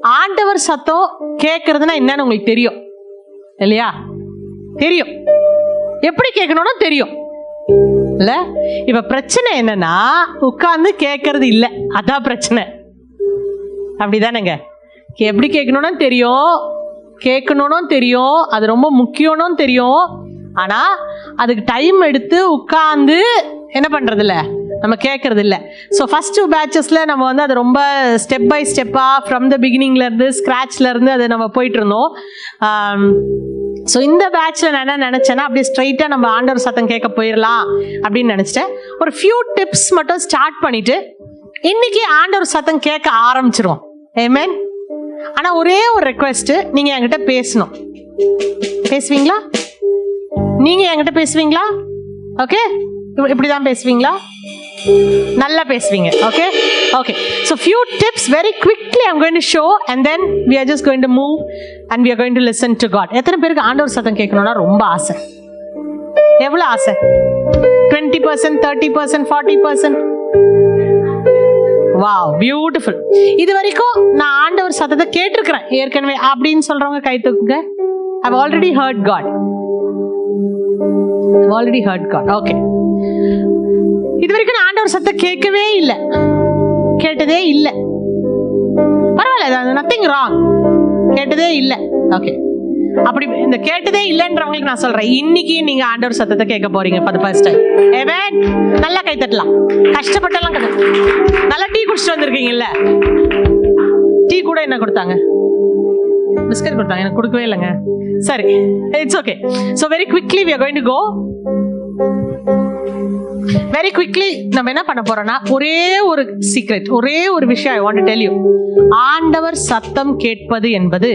ஆண்டவர் சத்தம் கேட்கறதுனா என்னன்னு உங்களுக்கு தெரியும். இல்லையா? தெரியும். எப்படி கேட்கணும்னு தெரியும். இல்ல? இப்ப பிரச்சனை என்னன்னா உட்கார்ந்து கேட்கறது இல்லை. அதான் பிரச்சனை. அப்படிதானேங்க? எப்படி கேட்கணும்னு தெரியும். கேட்கணும்னு தெரியும். அது ரொம்ப முக்கியம்னு தெரியும். ஆனா அதுக்கு டைம் எடுத்து உட்கார்ந்து என்ன பண்றது நம்ம கேட்கறது இல்லை ஸோ ஃபர்ஸ்ட் டூ நம்ம வந்து அது ரொம்ப ஸ்டெப் பை ஸ்டெப்பாக ஃப்ரம் த பிகினிங்லேருந்து அது நம்ம போயிட்டு இருந்தோம். ஸோ இந்த பேட்ச்சில் நான் என்ன நினச்சேன்னா அப்படியே ஸ்ட்ரைட்டாக நம்ம ஆண்டவர் சத்தம் கேட்க போயிடலாம் அப்படின்னு நினச்சிட்டேன். ஒரு ஃபியூ டிப்ஸ் மட்டும் ஸ்டார்ட் பண்ணிட்டு இன்னைக்கு ஆண்டவர் சத்தம் கேட்க ஆரம்பிச்சிருவோம். ஏமேன் ஆனால் ஒரே ஒரு ரெக்வெஸ்ட்டு நீங்கள் என்கிட்ட பேசணும். பேசுவீங்களா? நீங்கள் என்கிட்ட பேசுவீங்களா? ஓகே இப்படி தான் பேசுவீங்களா? நல்லா பேசுவீங்க okay okay so few tips very quickly I'm going to show and then we are just going to move and we are going to listen to God எத்தனை பேருக்கு ஆண்டவர் சத்தம் கேட்கணும்னா ரொம்ப ஆசை. எவ்வளோ ஆசை? Twenty percent thirty percent forty percent wow beautiful இது வரைக்கும் நான் ஆண்டவர் சத்தத்தை கேட்டிருக்கிறேன் ஏற்கனவே அப்படின்னு சொல்றவங்க கை தூக்குங்க. I've already heard God already heard God okay இது வரைக்கும் நான் ஆண்டவர் சத்தம் கேட்கவே இல்லை. கேட்டதே இல்லை. பரவாயில்ல நத்திங் ராங் கேட்டதே இல்லை. ஓகே அப்படி இந்த கேட்டதே இல்லைன்றவங்களுக்கு நான் சொல்றேன். இன்னைக்கு நீங்க ஆண்டவர் சத்தத்தை கேட்க போறீங்க ஃபார் த ஃபர்ஸ்ட் டைம் ஏவன் நல்லா கை தட்டலாம். கஷ்டப்பட்டெல்லாம் கதை. நல்லா டீ குடிச்சிட்டு வந்திருக்கீங்கல்ல? டீ கூட என்ன கொடுத்தாங்க? பிஸ்கட் கொடுத்தாங்க. எனக்கு கொடுக்கவே இல்லைங்க. சரி it's okay so very quickly we are going to go very quickly நம்ம என்ன பண்ண போறோம்னா ஒரே ஒரு சீக்ரெட் ஒரே ஒரு விஷயம் ஐ வாண்ட் டெல் யூ ஆண்டவர் சத்தம் கேட்பது என்பது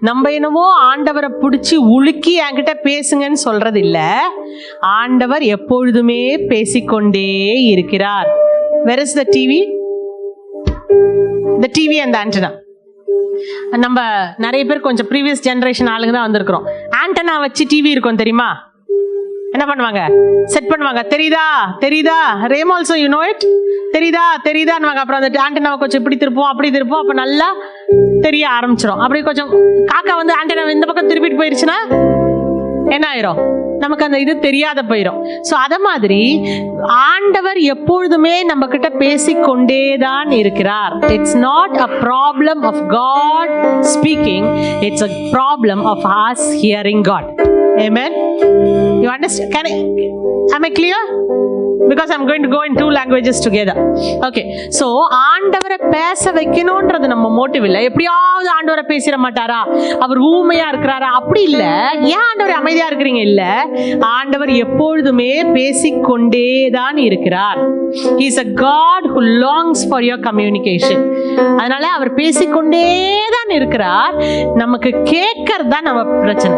நம்ம என்னவோ ஆண்டவரை பிடிச்சி உலுக்கி என்கிட்ட பேசுங்கன்னு சொல்றது இல்ல ஆண்டவர் எப்பொழுதுமே பேசிக்கொண்டே இருக்கிறார். Where is the TV the TV அந்த ஆண்டனா நம்ம நிறைய பேர் கொஞ்சம் ப்ரீவியஸ் ஜென்ரேஷன் ஆளுங்க தான் வந்திருக்கிறோம். ஆண்டனா வச்சு டிவி இருக்கும் தெரியுமா? என்ன பண்ணுவாங்க? செட் பண்ணுவாங்க. தெரியுதா? தெரியுதா? RAM also you know it தெரியுதா? தெரியுதான்வாங்க அப்புறம் அந்த ஆண்டனாவை கொஞ்சம் இப்படி திருப்போம் அப்படி திருப்போம் அப்போ நல்லா தெரிய ஆரம்பிச்சிடும் அப்படி கொஞ்சம் காக்கா வந்து ஆண்டனாவை இந்த பக்கம் திருப்பிட்டு போயிருச்சுன்னா என்ன ஆயிரும்? நமக்கு அந்த இது தெரியாத போயிடும் ஸோ அத மாதிரி ஆண்டவர் எப்பொழுதுமே நம்ம கிட்ட பேசிக்கொண்டே தான் இருக்கிறார். It's not a problem of God speaking it's a problem of us hearing God Amen. You understand? Can I? Am I clear? Because I'm going to go in two languages together. Okay. So ஆண்டவரை பேச வைக்கணும்ன்றது நம்ம motive இல்லை எப்படியாவது ஆண்டவரை பேசிட மாட்டாரா அவர் ஊமையா இருக்கிறாரா அப்படி இல்லை ஏன் ஆண்டவர் அமைதியா இருக்கிறீங்க இல்ல ஆண்டவர் எப்பொழுதுமே பேசிக்கொண்டே தான் இருக்கிறார் is a God who longs for your communication அதனால அவர் பேசிக்கொண்டே தான் இருக்கிறார் நமக்கு கேட்கறது தான் நம்ம பிரச்சனை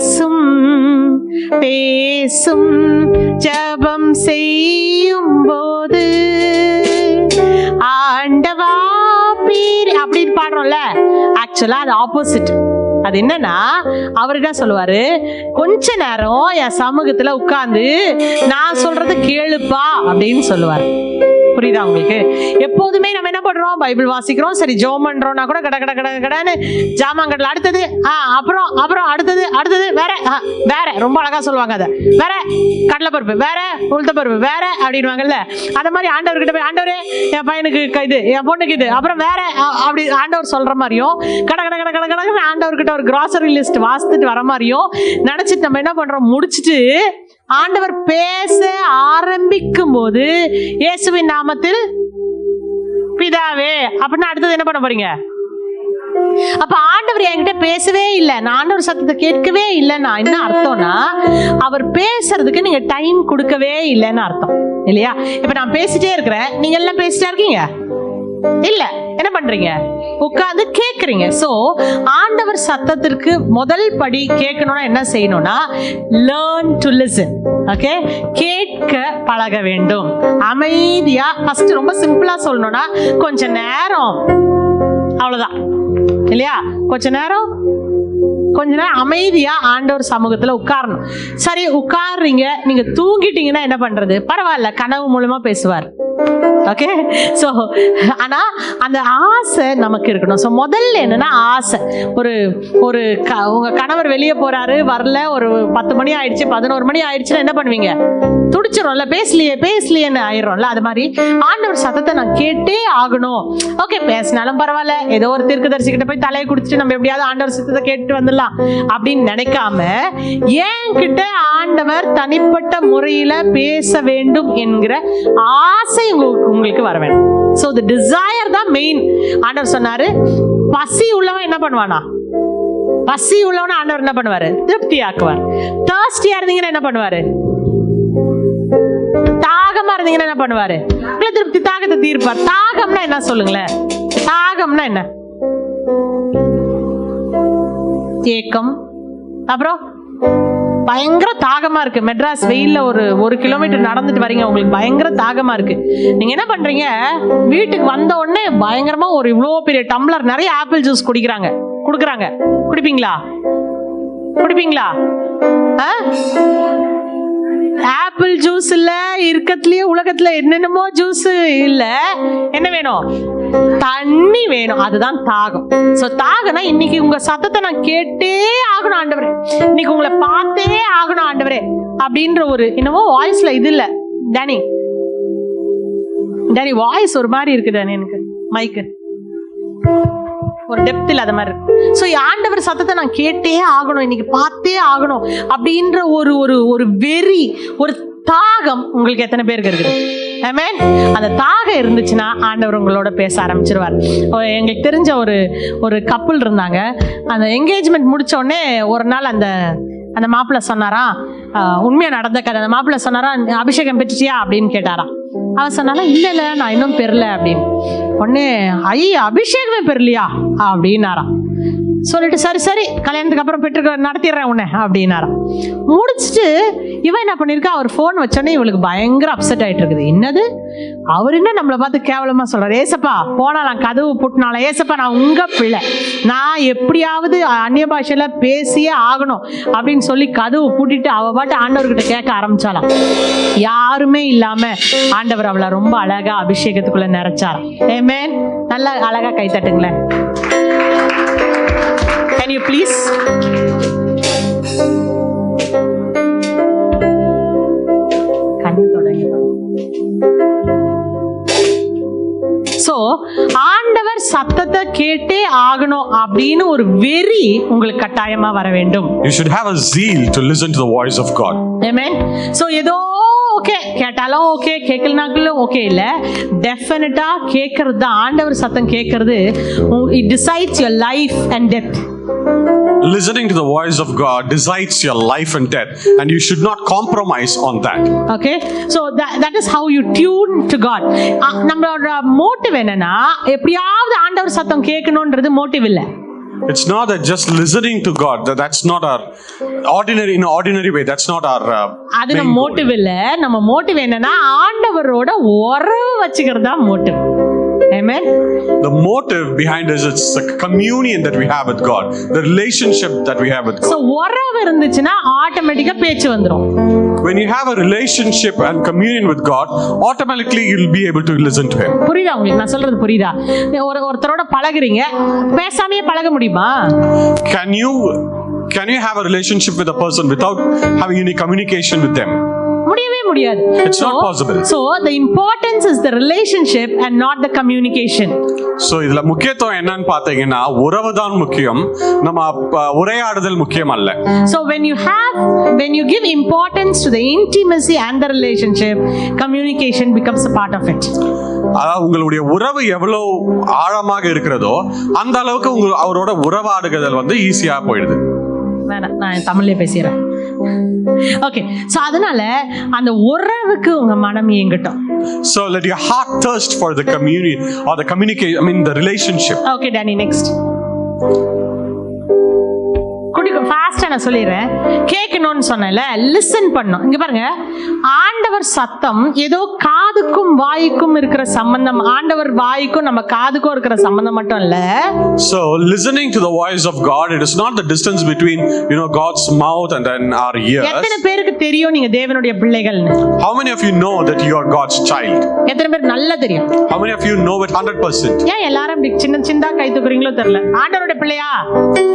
பேசும் பேசும் ஜபம் செய்யும் போது ஆண்டவா பீர் அப்படின்னு பாடுறோம்ல ஆக்சுவலா அது ஆப்போசிட் அது என்னன்னா அவர் என்ன சொல்லுவாரு? கொஞ்ச நேரம் என் சமூகத்துல உட்காந்து நான் சொல்றது கேளுப்பா அப்படின்னு சொல்லுவாரு. புரியுதா உங்களுக்கு? எப்போதுமே நம்ம என்ன பண்றோம்? பைபிள் வாசிக்கிறோம். சரி ஜோம் பண்றோம்னா கூட கட கட கட கடன்னு ஜாமாங்கடல அடுத்தது ஆ அப்புறம் அப்புறம் அடுத்தது அடுத்தது வேற ஆ, வேற. ரொம்ப அழகா சொல்லுவாங்க அதை. வேற கடலைப்பருப்பு வேற உளுத்தப்பருப்பு வேற அப்படின்வாங்கல்ல அந்த மாதிரி ஆண்டவர்கிட்ட போய் ஆண்டவரே என் பையனுக்கு இது என் பொண்ணுக்கு இது. அப்புறம் வேற அப்படி ஆண்டவர் சொல்ற மாதிரியும் கட கட கட கட கடன்னு ஆண்டவர்கிட்ட ஒரு கிராசரி லிஸ்ட் வாசித்துட்டு வர மாதிரியும் நினைச்சிட்டு நம்ம என்ன பண்றோம்? முடிச்சிட்டு ஆண்டவர் பேச ஆரம்பிக்கும் போது இயேசுவின் நாமத்தில் பிதாவே அப்படின்னு அடுத்தது என்ன பண்ண போறீங்க? அப்ப ஆண்டவர் என்கிட்ட பேசவே இல்லை. நான் ஆண்டவர் சத்தத்தை கேட்கவே இல்லைன்னா என்ன அர்த்தம்னா அவர் பேசுறதுக்கு நீங்க டைம் கொடுக்கவே இல்லைன்னு அர்த்தம். இல்லையா? இப்ப நான் பேசிட்டே இருக்கிறேன். நீங்க எல்லாம் பேசிட்டே இருக்கீங்க? இல்ல. என்ன பண்றீங்க? உட்காந்து கேட்குறீங்க ஸோ ஆண்டவர் சத்தத்திற்கு முதல் படி கேட்கணும்னா என்ன செய்யணும்னா லேர்ன் டு லிசன் ஓகே கேட்க பழக வேண்டும். அமைதியாக ஃபஸ்ட்டு ரொம்ப சிம்பிளாக சொல்லணும்னா கொஞ்ச நேரம். அவ்வளோதான் இல்லையா? கொஞ்ச நேரம். கொஞ்ச நேரம் அமைதியா ஆண்டவர் சமூகத்துல உட்காரணும். சரி உட்காருறீங்க. நீங்க தூங்கிட்டீங்கன்னா என்ன பண்றது? பரவாயில்ல கனவு மூலமா பேசுவார். ஓகே ஸோ ஆனா அந்த ஆசை நமக்கு இருக்கணும். ஸோ முதல்ல என்னன்னா ஆசை. ஒரு ஒரு க உங்க கணவர் வெளியே போறாரு வரல ஒரு பத்து மணி ஆயிடுச்சு பதினோரு மணி ஆயிடுச்சுன்னா என்ன பண்ணுவீங்க? துடிச்சிடும்ல பேசலையே பேசலையேன்னு ஆயிடும்ல அது மாதிரி. ஆண்டவர் சத்தத்தை நான் கேட்டே ஆகணும். ஓகே பேசினாலும் பரவாயில்ல ஏதோ ஒரு தீர்க்கதரிசி போய் தலையை குடிச்சிட்டு நம்ம எப்படியாவது ஆண்டவர் சத்தத்தை கேட்டு வந்துடலாம் அப்படின்னு நினைக்காம என்கிட்ட ஆண்டவர் தனிப்பட்ட முறையில பேச வேண்டும் என்கிற ஆசை உங்களுக்கு உங்களுக்கு வர வேணும். ஸோ த டிசையர் தான் மெயின் ஆண்டவர் சொன்னாரு பசி உள்ளவன் என்ன பண்ணுவானா? பசி உள்ளவன ஆண்டவர் என்ன பண்ணுவாரு? திருப்தி ஆக்குவார் தேர்ஸ்டியா இருந்தீங்கன்னா என்ன பண்ணுவாரு? தாகமா இருந்தீங்கன்னா என்ன பண்ணுவாரு? உங்களை திருப்தி தாகத்தை தீர்ப்பார். தாகம்னா என்ன சொல்லுங்களேன்? தாகம்னா என்ன? ஏக்கம். அப்புறம்? பயங்கர தாகமா இருக்கு. மெட்ராஸ் வெயில்ல ஒரு ஒரு கிலோமீட்டர் நடந்துட்டு வரீங்க உங்களுக்கு பயங்கர தாகமா இருக்கு. நீங்க என்ன பண்றீங்க? வீட்டுக்கு வந்த உடனே பயங்கரமா ஒரு இவ்வளோ பெரிய டம்ளர் நிறைய ஆப்பிள் ஜூஸ் குடிக்கிறாங்க. குடுக்குறாங்க. குடிப்பீங்களா? குடிப்பீங்களா? ஆப்பிள் ஜூஸ் இல்ல இருக்கத்துலயே உலகத்துல என்னென்னமோ ஜூஸ் இல்ல. என்ன வேணும்? தண்ணி வேணும். அதுதான் தாகம். சோ தாகம்னா இன்னைக்கு உங்க சத்தத்தை நான் கேட்டே ஆகணும் ஆண்டவரே. இன்னைக்கு உங்களை பார்த்தே ஆகணும் ஆண்டவரே. அப்படின்ற ஒரு என்னவோ வாய்ஸ்ல இது இல்ல. டேனி டேனி வாய்ஸ் ஒரு மாதிரி இருக்கு டேனி எனக்கு. மைக்கு ஒரு டெப்த் இல்லாத மாதிரி இருக்கு. ஸோ ஆண்டவர் சத்தத்தை நான் கேட்டே ஆகணும் இன்னைக்கு பார்த்தே ஆகணும் அப்படின்ற ஒரு ஒரு ஒரு வெறி ஒரு தாகம் உங்களுக்கு எத்தனை பேருக்கு இருக்குது? ஆமென் அந்த தாகம் இருந்துச்சுன்னா ஆண்டவர் உங்களோட பேச ஆரம்பிச்சிருவார். ஓ, எங்களுக்கு தெரிஞ்ச ஒரு ஒரு கப்புள் இருந்தாங்க. அந்த என்கேஜ்மெண்ட் முடிச்ச ஒரு நாள் அந்த அந்த மாப்பிள்ளை சொன்னாரா உண்மையாக உண்மையா நடந்த கதை. அந்த மாப்பிள்ளை சொன்னாரா அபிஷேகம் பெற்றுட்டியா? அப்படின்னு கேட்டாரா. அவன் சொன்னாலும் இல்லை இல்லை நான் இன்னும் பெறல அப்படின்னு. உடனே ஐயா அபிஷேகமே பெறலையா? அப்படின்னாரா சொல்லிட்டு சரி சரி கல்யாணத்துக்கு அப்புறம் பெற்று நடத்திடுறேன் உன்னை அப்படின்னாரா முடிச்சுட்டு இவன் என்ன பண்ணியிருக்கா? அவர் ஃபோன் வச்சோடனே இவளுக்கு பயங்கர அப்செட் ஆகிட்டு இருக்குது என்னது? அவர் என்ன நம்மளை பார்த்து கேவலமாக சொல்கிறார் ஏசப்பா போனால் நான் கதவு புட்டினால ஏசப்பா நான் உங்கள் பிள்ளை. நான் எப்படியாவது அந்நிய பாஷையில் பேசியே ஆகணும் அப்படின்னு சொல்லி கதவு பூட்டிட்டு அவள் பாட்டு ஆண்டவர்கிட்ட கேட்க ஆரம்பிச்சாலாம் யாருமே இல்லாமல் ஆண்டவர் அவளை ரொம்ப அழகாக அபிஷேகத்துக்குள்ளே நிறைச்சாராம். ஏமேன் நல்லா அழகா கை தட்டுங்களேன் கேன் யூ ப்ளீஸ் கண்ணு தொடங்கி சோ ஆண்டவர் சத்தத்தை கேட்டே ஆகணும் அப்படின்னு ஒரு வெறி உங்களுக்கு கட்டாயமா வர வேண்டும் You should have a zeal to listen to the voice of God. Amen. So ஏதோ ஓகே கேட்டாலும் ஓகே கேட்கலனாக்களும் ஓகே இல்ல. டெஃபினட்டா கேட்கறது? தான் ஆண்டவர் சத்தம் கேட்கறது it decides your life and death Listening to the voice of God decides your life and death, and you should not compromise on that. Okay so that is how you tune to God நம்மளோட motive என்னன்னா எப்படியாவது ஆண்டவர் சத்தம் கேட்கணுன்றது motive இல்லை. It's not that just listening to God, that, that's not our ordinary, in an ordinary way, that's not our. Uh, அது நம்ம. Motive இல்ல நம்ம மோட்டிவ் என்னன்னா ஆண்டவரோட உறவு வச்சுக்கிறது தான் motive Amen. The motive behind this is the communion that we have with God, the relationship that we have with God. உறவு இருந்துச்சுன்னா ஆட்டோமேட்டிக்கா பேச்சு வந்துடும் When you have a relationship and communion with God, automatically you'll be able to listen to Him. புரியுதா உங்களுக்கு நான் சொல்றது புரியுதா ஒரு ஒருத்தரோட பழகுறீங்க பேசாமையே பழக முடியுமா Can you can you have a relationship with a person without having any communication with them? முடியாது. It's not possible. So the importance is the relationship and not the communication so இதுல முக்கியத்துவம் என்னன்னு பார்த்தீங்கன்னா உறவு தான் முக்கியம். நம்ம உரையாடுதல் முக்கியம் அல்ல. So when you have when you give importance to the intimacy and the relationship communication becomes a part of it அதாவது உங்களுடைய உறவு எவ்வளவு ஆழமாக இருக்கிறதோ அந்த அளவுக்கு உங்க அவரோட உறவாடுதல் வந்து ஈஸியா போயிடுது. வேணாம் நான் தமிழ்லயே பேசிடுறேன். ஓகே ஸோ அதனால அந்த உறவுக்கு உங்க மனம் இயங்கட்டும் So let your heart thirst for the communion or the communication, I mean the relationship. Okay Danny next குடி எப்படி ஃபாஸ்டா நான் சொல்லிடுறேன். கேட்கணும்னு சொன்னேன்ல லிசன் பண்ணணும் இங்க பாருங்க ஆண்டவர் சத்தம் ஏதோ காதுக்கும் வாய்க்கும் இருக்கிற சம்பந்தம் ஆண்டவர் வாய்க்கும் நம்ம காதுக்கும் இருக்கிற சம்பந்தம் மட்டும் இல்ல. So, listening to the voice of God, it is not the distance between, you know, God's mouth and then our ears. எத்தனை பேருக்கு தெரியும் நீங்க தேவனுடைய பிள்ளைகள்னு? How many of you know that you are God's child? எத்தனை பேர் நல்லா தெரியும்? How many of you know it 100%? ஏன் எல்லாரும் இப்படி சின்ன சின்னதா கை தூக்குறீங்களோ தெரியல. ஆண்டவருடைய பிள்ளையா?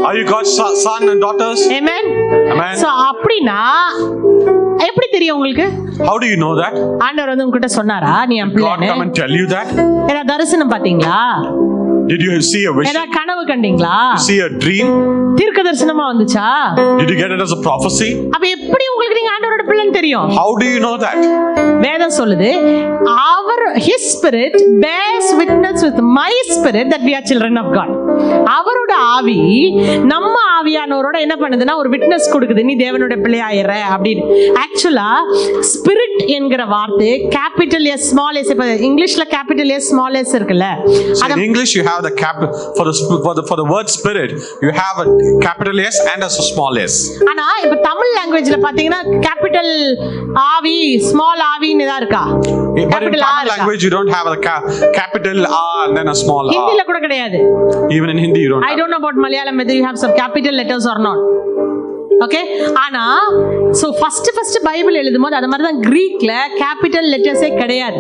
Are you God's so- son and daughters? Amen Amen. So அப்படின்னா எப்படி தெரியும் உங்களுக்கு How do you know that? ஆண்டவர் வந்து உங்ககிட்ட சொன்னாரா நீ என் God come பிள்ளைன்னு and tell you that? தரிசனம் பாத்தீங்களா Did you see a vision? ஏதாவது கனவு கண்டீங்களா See a dream? தீர்க்க தரிசனமா வந்துச்சா Did you get it as a prophecy? அப்ப எப்படி உங்களுக்கு நீங்க ஆண்டவரோட பிள்ளைன்னு தெரியும் How do you know that? வேதம் சொல்லுது அவர் his spirit bears witness with my spirit that we are children of god. அவரோட ஆவி நம்ம ஆவியானவரோட என்ன பண்ணுதுன்னா ஒரு விட்னஸ் கொடுக்குது. நீ தேவனுடைய பிள்ளையாயிர அப்படின்னு. ஆக்சுவலா ஸ்பிரிட் என்கிற வார்த்தை கேபிட்டல் எஸ் ஸ்மால் எஸ் இப்ப இங்கிலீஷ்ல கேபிட்டல் எஸ் ஸ்மால் எஸ் இருக்குல்ல. In English, you have the cap for the for the for the word spirit. You have a capital S and a small s. ஆனா இப்ப தமிழ் லாங்குவேஜ்ல பாத்தீங்கன்னா capital ஆவி small ஆவின்னு தான் இருக்கா? But in language you don't have a capital R and then a small r. Even in Hindi you don't. I have. don't know about Malayalam whether you have some capital letters or not. Okay ஆனா so first first Bible எழுதும்போது அது மாதிரி தான் கிரீக்ல capital லெட்டர்ஸே கிடையாது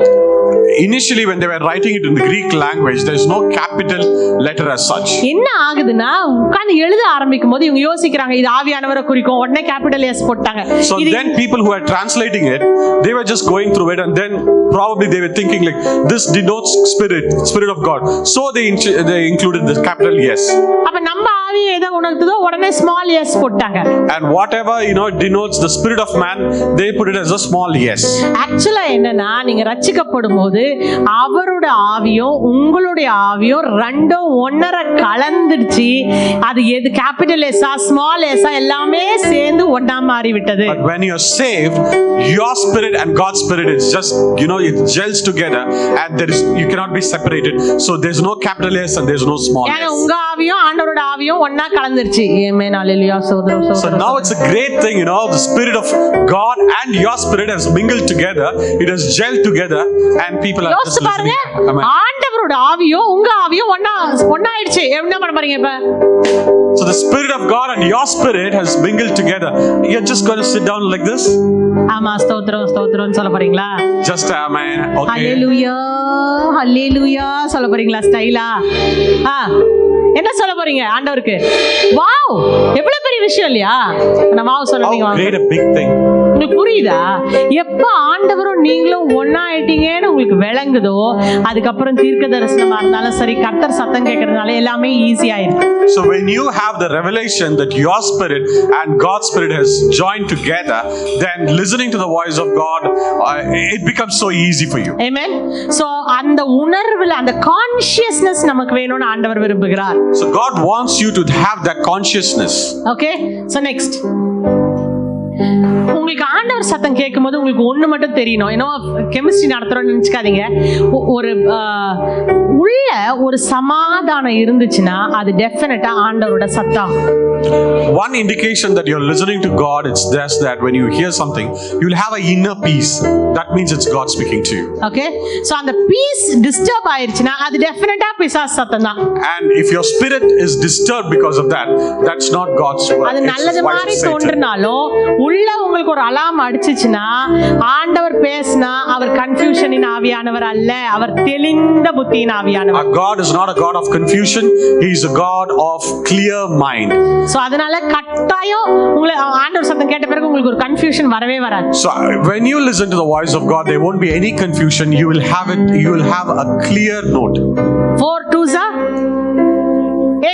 Initially, when they were writing it in the Greek language, there's no capital letter as such. என்ன ஆகுதுன்னா உட்கார்ந்து எழுத ஆரம்பிக்கும் போது இவங்க யோசிக்கிறாங்க இது ஆவியானவரை குறிக்கும் உடனே கேபிட்டல் எஸ் போட்டாங்க So then people who are translating it, they were just going through it and then probably they were thinking like this denotes spirit, spirit of God. So they they included the capital yes. அப்ப நம்ம ஆவி எதை உணர்த்துதோ உடனே small S போட்டாங்க And whatever you know denotes the spirit of man, they put it as a small yes. ஆக்சுவலா என்னன்னா நீங்க ரட்சிக்கப்படும் போது அவரோட ஆவியும் உங்களுடைய ஆவியும் ரெண்டும் ஒன்னரை கலந்துடுச்சு அது எது கேபிட்டல் எஸ்ஸா ஸ்மால் எஸ்ஸா எல்லாமே சேர்ந்து ஒண்ணா மாறி விட்டது But when you're saved, your spirit and God's spirit is just you know it gels together and there is you cannot be separated. So there's no capital S and there's no small s. உங்க ஆவியும் ஆண்டவரோட ஆவியும் ஒண்ணா கலந்துருச்சு ஏமே நாளிலையா சோதரம் So சோதரம் now it's a great thing, you know, the spirit of God and your spirit has mingled together, it has gelled together, and people are just பாருங்க. ஆண்டவரோட ஆவியும் உங்க ஆவியும் ஒண்ணா ஒண்ணாயிடுச்சு என்ன பண்ண போறீங்க இப்ப So the spirit of God and your spirit has mingled together. You're just going to sit down like this? ஆமா ஸ்தோத்திரம் ஸ்தோத்திரம்னு சொல்ல போறீங்களா Just, amen. Okay. ஹalleluya ஹalleluya சொல்ல போறீங்களா ஸ்டைலா ஆ என்ன சொல்ல போறீங்க ஆண்டவருக்கு? வாவ்! எவ்வளவு பெரிய விஷயம் இல்லையா? நான் வாவ் சொல்லுவீங்க How great a big thing. உங்களுக்கு புரியுதா எப்ப ஆண்டவரும் நீங்களும் ஒன்னா ஆயிட்டீங்கன்னு உங்களுக்கு விளங்குதோ அதுக்கப்புறம் தீர்க்க தரிசனமா இருந்தாலும் சரி கர்த்தர் சத்தம் கேட்கறதுனால எல்லாமே ஈஸி ஆயிருக்கு So when you have the revelation that your spirit and God's spirit has joined together, then listening to the voice of God, uh, it becomes so easy for you. Amen. So அந்த உணர்வுல அந்த consciousness நமக்கு வேணும்னு ஆண்டவர் விரும்புகிறார் So God wants you to have that consciousness. Okay so next உங்களுக்கு ஆண்டவர் சத்தம் கேட்கும்போது உங்களுக்கு ஒண்ணு மட்டும் தெரியணும் ஏன்னா கெமிஸ்ட்ரி நடத்துறோம்னு நினைச்சுக்காதீங்க ஒரு உள்ள ஒரு சமாதானம் இருந்துச்சுன்னா அது டெஃபினட்டா ஆண்டவரோட சத்தம் One indication that you're listening to God, it's just that when you hear something, you'll have an inner peace. That means it's God speaking to you. Okay so அந்த பீஸ் டிஸ்டர்ப் ஆயிருச்சுன்னா அது டெஃபினட்டா பிசாஸ் சத்தம் தான் And if your spirit is disturbed because of that, that's not God's word. அது நல்லது மாதிரி. தோன்றினாலும் உள்ள உங்களுக்கு ஒரு அலாம் அடிச்சுச்சுன்னா ஆண்டவர் பேசினா அவர் கன்ஃபியூஷனின் ஆவியானவர் அல்ல அவர் தெளிந்த புத்தியின் ஆவியானவர் God is not a God of confusion, He is a God of clear mind. So அதனால கட்டாயம் உங்களை ஆண்டவர் சத்தம் கேட்ட பிறகு உங்களுக்கு ஒரு கன்ஃபியூஷன் வரவே வராது So uh, when you listen to the voice of God, there won't be any confusion. You will have it, you will have a clear note. Four two சா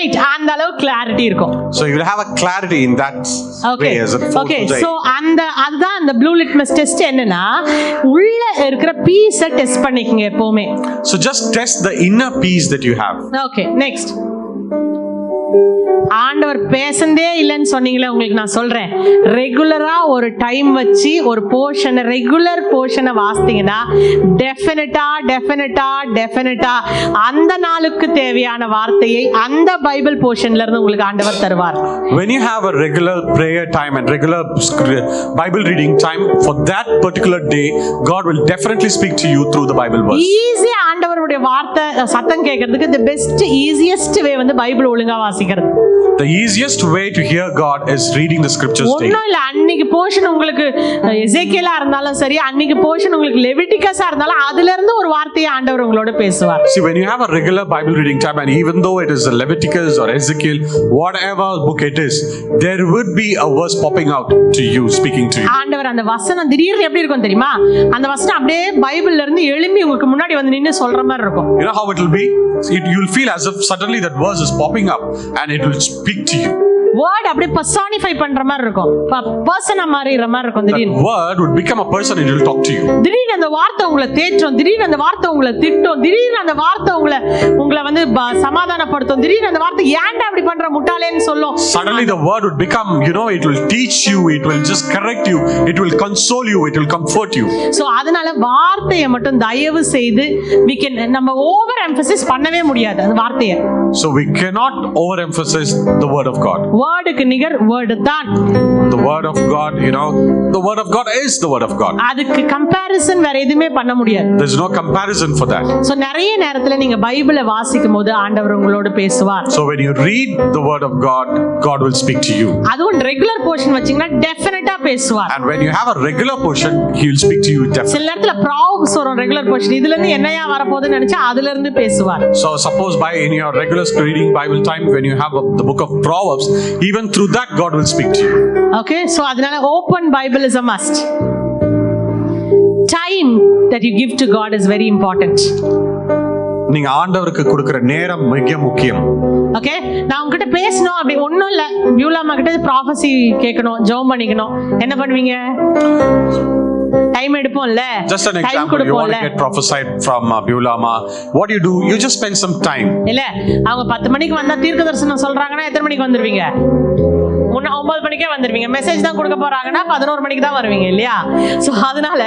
எயிட் அந்த அளவு கிளாரிட்டி இருக்கும். So you will have a clarity in that okay way as a four okay so அந்த அதுதான் அந்த blue litmus test என்னன்னா உள்ள இருக்கிற பீஸை டெஸ்ட் பண்ணிக்கங்க எப்பவுமே. So just test the inner peace that you have. Okay next ஆண்டவர் பேசந்தே இல்லைன்னு சொன்னீங்களே உங்களுக்கு நான் சொல்றேன் ரெகுலரா ஒரு டைம் வச்சு ஒரு போர்ஷனை ரெகுலர் போர்ஷனை வாசித்தீங்கன்னா டெஃபினட்டா டெஃபினட்டா டெஃபினட்டா அந்த நாளுக்கு தேவையான வார்த்தையை அந்த பைபிள் போர்ஷன்ல இருந்து உங்களுக்கு ஆண்டவர் தருவார் When you have a regular prayer time and regular Bible reading time for that particular day, God will definitely speak to you through the Bible verse. ஈஸியா ஆண்டவருடைய வார்த்தை சத்தம் கேட்கறதுக்கு தி பெஸ்ட் ஈஸியஸ்ட் வே வந்து பைபிள் ஒழுங்கா வாசிக்கிறது. The easiest way to hear God is reading the scriptures daily. ஒன்றும் இல்லை அன்னைக்கு போர்ஷன் உங்களுக்கு எசேக்கியலா இருந்தாலும் சரி அன்னைக்கு போர்ஷன் உங்களுக்கு லெவிட்டிகஸா இருந்தாலும் அதுல இருந்து ஒரு வார்த்தையை ஆண்டவர் உங்களோட பேசுவார் See, when you have a regular Bible reading time, and even though it is Leviticus or Ezekiel, whatever book it is, there would be a verse popping out to you, speaking to you. ஆண்டவர் அந்த வசனம் திடீர்னு எப்படி இருக்கும் தெரியுமா அந்த வசனம் அப்படியே பைபிள்ல இருந்து எழும்பி உங்களுக்கு முன்னாடி வந்து நின்னு சொல்ற மாதிரி இருக்கும் You know how it will be? It, you'll feel as if suddenly that verse is popping up and it will speak to you. Word அப்படியே பர்சானிஃபை பண்ற மாதிரி இருக்கும் பர்சனா மாறிடுற மாதிரி இருக்கும் திடீர்னு word would become a person and will talk to you. திடீர்னு அந்த வார்த்தை உங்களை தேற்றும் திடீர்னு அந்த வார்த்தை உங்களை திட்டும் திடீர்னு அந்த வார்த்தை உங்களை உங்களை வந்து சமாதானப்படுத்தும் திடீர்னு அந்த வார்த்தை ஏன்டா அப்படி பண்ற முட்டாளேன்னு சொல்லும் Suddenly the word would become, you know, it will teach you, it will just correct you, it will console you, it will comfort you. So அதனால வார்த்தையை மட்டும் தயவு செய்து we can நம்ம ஓவர் எம்பசிஸ் பண்ணவே முடியாது அந்த வார்த்தையை So we cannot overemphasize the word of God. வேர்டுக்கு நிகர் வேர்டு தான் The word of God, you know, the word of God is the word of God. அதுக்கு கம்பேரிசன் வேற எதுவுமே பண்ண முடியாது There's no comparison for that. So நிறைய நேரத்துல நீங்க பைபிளை வாசிக்கும் போது ஆண்டவர் உங்களோட பேசுவார் So when you read the word of God, God will speak to you. அதுவும் ரெகுலர் போர்ஷன் வச்சீங்கன்னா டெஃபினட்டா பேசுவார் And when you have a regular portion, He will speak to you definitely. சில நேரத்துல ப்ராப்ஸ் வரும் ரெகுலர் போர்ஷன் இதுல இருந்து என்னையா வரப்போகுதுன்னு நினைச்சா அதுல இருந்து பேசுவார் So suppose by in your regular reading Bible time, when you have a, the book of Proverbs, even through that God will speak to you. Okay so அதனால open Bible is a must time that you give to god is very important. நீங்க ஆண்டவருக்கு கொடுக்கிற நேரம் மிக முக்கியம். Okay நான் உங்ககிட்ட பேசணும் அப்படி ஒண்ணும் இல்ல. பியூலாமா கிட்ட ப்ராஃபஸி கேட்கணும் ஜெபம் பண்ணிக்கணும். என்ன பண்ணுவீங்க? டைம் எடுப்போம்ல Just an example, you want to get prophesied from uh, Bulama. What do you do? You just spend some time. இல்ல அவங்க பத்து மணிக்கு வந்தா தீர்க்க தரிசனம் சொல்றாங்கன்னா எத்தனை மணிக்கு வந்துருவீங்க ஒன்பது மணிக்கே வந்துருவீங்க. மெசேஜ் தான் கொடுக்க போறாங்கன்னா பதினோரு மணிக்கு தான் வருவீங்க இல்லையா? சோ அதனால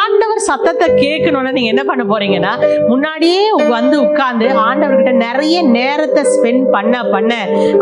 ஆண்டவர் சத்தத்தை கேட்கணும்னா நீங்க என்ன பண்ண போறீங்கன்னா முன்னாடியே வந்து உட்கார்ந்து ஆண்டவர்கிட்ட நிறைய நேரத்தை ஸ்பெண்ட் பண்ண பண்ண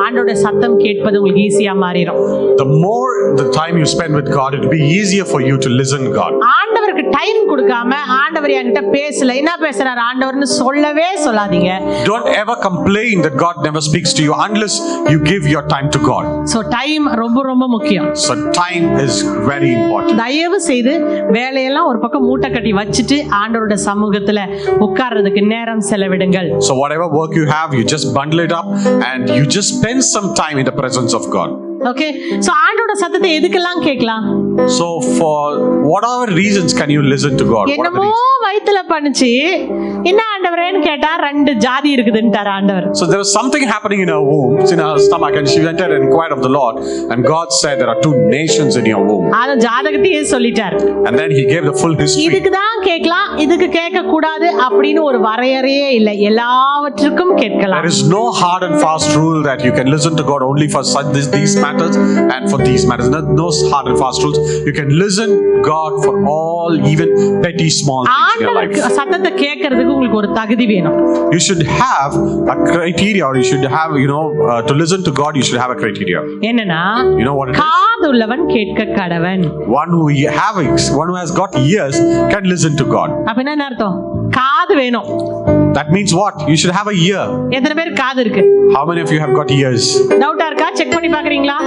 ஆண்டோட சத்தம் கேட்பது உங்களுக்கு ஈஸியா மாறிடும். The more the time you spend with God, it will be easier for you to listen God. ஆண்டவருக்கு டைம் கொடுக்காம ஆண்டவர் என்கிட்ட பேசல. என்ன பேசுறாரு? ஆண்டவர்னு சொல்லவே சொல்லாதீங்க. Don't ever complain that God never speaks to you unless you give your time to God. So time ரொம்ப ரொம்ப முக்கியம் So time is very important. தயவு செய்து வேலையெல்லாம் ஒரு பக்கம் மூட்டை கட்டி வச்சுட்டு ஆண்டவரோட சமூகத்துல உட்கார்றதுக்கு நேரம் செலவிடுங்கள் So whatever work you have, you just bundle it up and you just spend some time in the presence of God. Okay so ஆண்டோட சத்தத்தை எதுக்கெல்லாம் கேட்கலாம் whatever reasons can you listen to God? What are the என்னமோ? வயித்துல பண்ணுச்சு என்ன ஆண்டவரேன்னு கேட்டா ரெண்டு ஜாதி இருக்குதுன்ட்டாரு ஆண்டவர் So there was something happening in her womb, in her stomach, and she went and inquired of the Lord. And God said, There are two nations in your womb. அது ஜாதகத்தையே சொல்லிட்டார் And then He gave the full history. இதுக்கு தான் கேட்கலாம் இதுக்கு கேட்க கூடாது அப்படின்னு ஒரு வரையறையே இல்லை எல்லாவற்றுக்கும் கேட்கலாம் There is no hard and fast rule that you can listen to God only for such this, these matters and for these matters. No, no hard and fast rules. You can listen God for all, even petty small things in your ஆண்டவருக்கு life. சத்தத்தை கேட்கறதுக்கு உங்களுக்கு ஒரு தகுதி வேணும் You should have a criteria, or you should have, you know, uh, to listen to God. You should have a criteria. என்னன்னா You know what it is? காதுள்ளவன் கேட்க கடவன் One who have one who has got ears can listen to God. அப்படின்னா என்ன அர்த்தம் காது வேணும் That means what? You should have a ear. எத்தனை பேர் காது இருக்கு How many of you have got ears? டவுட்டா இருக்கா செக் பண்ணி பாக்குறீங்களா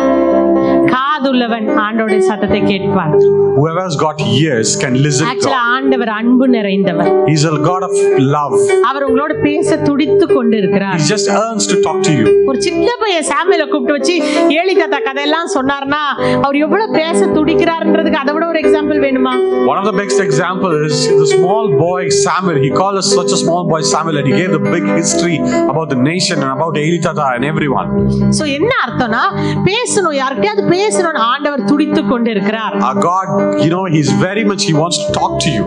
காதுள்ளவன் ஆண்டோடைய சத்தத்தை கேட்பான் Whoever has got ears can listen to ஆக்சுவலா. ஆண்டவர் அன்பு நிறைந்தவர் He's a God of love. அவர் உங்களோட பேச துடித்து கொண்டு இருக்கிறார் He just earns to talk to you. ஒரு சின்ன பையன் சாமியில கூப்பிட்டு வச்சு ஏழி தாத்தா கதையெல்லாம் சொன்னார்னா அவர் எவ்வளவு பேச துடிக்கிறாருன்றதுக்கு அதை விட ஒரு எக்ஸாம்பிள் வேணுமா One of the best example is the small boy Samuel. He called us such a small boy Samuel, and he gave the big history about the nation and about Elitata and everyone. So என்ன அர்த்தம்னா பேசணும் யார்கிட்டயாவது பேசணும்னு ஆண்டவர் துடித்து கொண்டிருக்கிறார் Our God, you know, He's very much, He wants to talk to you.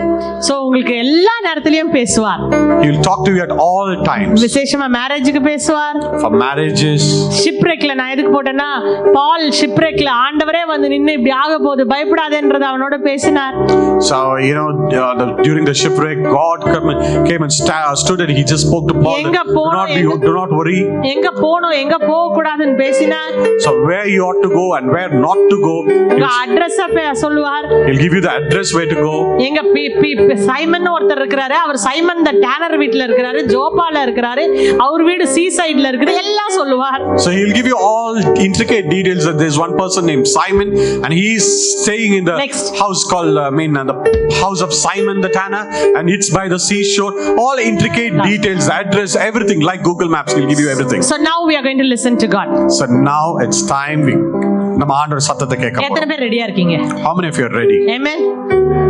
So உங்களுக்கு எல்லா நேரத்திலயும் பேசுவார் He will talk to you at all times. விசேஷமா மேரேஜுக்கு பேசுவார் For marriages, ஷிப்ரேக்ல நான் எதுக்கு போட்டேன்னா பால் ஷிப்ரேக்ல ஆண்டவரே வந்து நின்னு இப்படி ஆக போகுது பயப்படாதேன்றத அவனோட பேசினார் so, you know, uh, the, during the shipwreck, God come, came and sta- stood and He just spoke to Paul. எங்க that, Do போறோம், not, be, எங்க- do not worry. எங்க போகணும் எங்க போக கூடாதுன்னு பேசினார் So, where you ought to go and where not to go, உங்க He'll, அட்ரஸ் சொல்லுவார் he'll give you the address where to go. எங்க பி- பி- பி- சைமன் ஒருத்தர் இருக்கிறாரு அவர் சைமன் த டேனர் வீட்ல இருக்கிறாரு ஜோபால இருக்கிறாரு அவர் வீடு சீ சைடுல இருக்குது எல்லாம் சொல்லுவார் So he'll give you all intricate details that there's one person named Simon and he's staying in the Next. house called, uh, I mean, uh, the house of Simon the Tanner and it's by the seashore. All intricate details, address, everything like Google Maps will give you everything. so now we are going to listen to god So now it's time we நம்ம ஆண்டவர் சத்தத்தை கேட்க எத்தனை பேர் ரெடியா இருக்கீங்க How many of you are ready? Amen.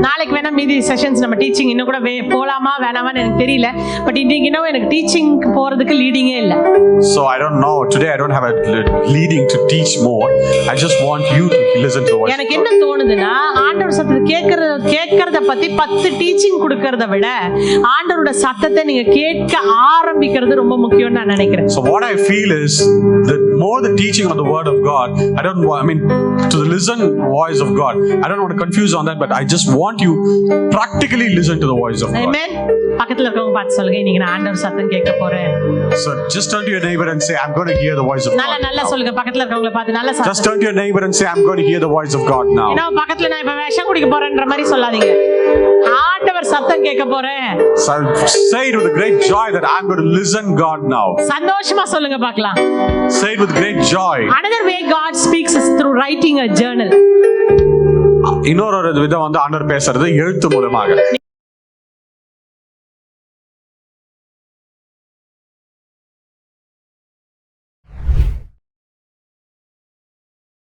நாளைக்கு வேணா மீதி செஷன்ஸ் நம்ம டீச்சிங் இன்னும் கூட போலாமா வேணாமான்னு எனக்கு தெரியல பட் இன்னைக்கு இன்னும் எனக்கு டீச்சிங்க்கு போறதுக்கு லீடிங்கே இல்ல So I don't know. Today I don't have a le- leading to teach more. I just want you to listen to voice. எனக்கு என்ன தோணுதுன்னா ஆண்டவர் சத்தத்தை கேட்கறது கேட்கறத பத்தி பத்து டீச்சிங் கொடுக்கறத விட ஆண்டவரோட சத்தத்தை நீங்க கேட்க ஆரம்பிக்கிறது ரொம்ப முக்கியம்னு நான் நினைக்கிறேன் So what I feel is that more the teaching of the word of God, I don't want, I mean, to the listen voice of God. I don't want to confuse on that, but I just want you practically listen to the voice of God. Amen. பக்கத்துல இருக்கவங்க பார்த்து சொல்லுங்க இன்னைக்கு நான் ஆண்டவர் சத்தம் கேட்க போறேன் So just turn to your neighbor and say, I'm going to hear the voice of நல்லா God. நல்லா now." சொல்லுங்க பக்கத்துல இருக்கவங்கள பார்த்து நல்லா Just சத்தம் turn to your neighbor and say, I'm going to hear the voice of God now. ஏன்னா பக்கத்துல நான் இப்ப விஷம் குடிக்க போறேன்ற மாதிரி சொல்லாதீங்க ஆண்டவர் சத்தம் கேட்க போறேன் So say it with a great joy that I'm going to listen God now. சந்தோஷமா சொல்லுங்க பார்க்கலாம் Say it with great joy. another way god speaks is through writing a journal. இன்னொரு விதம் வந்து ஆண்டவர் பேசுறது எழுத்து மூலமாக.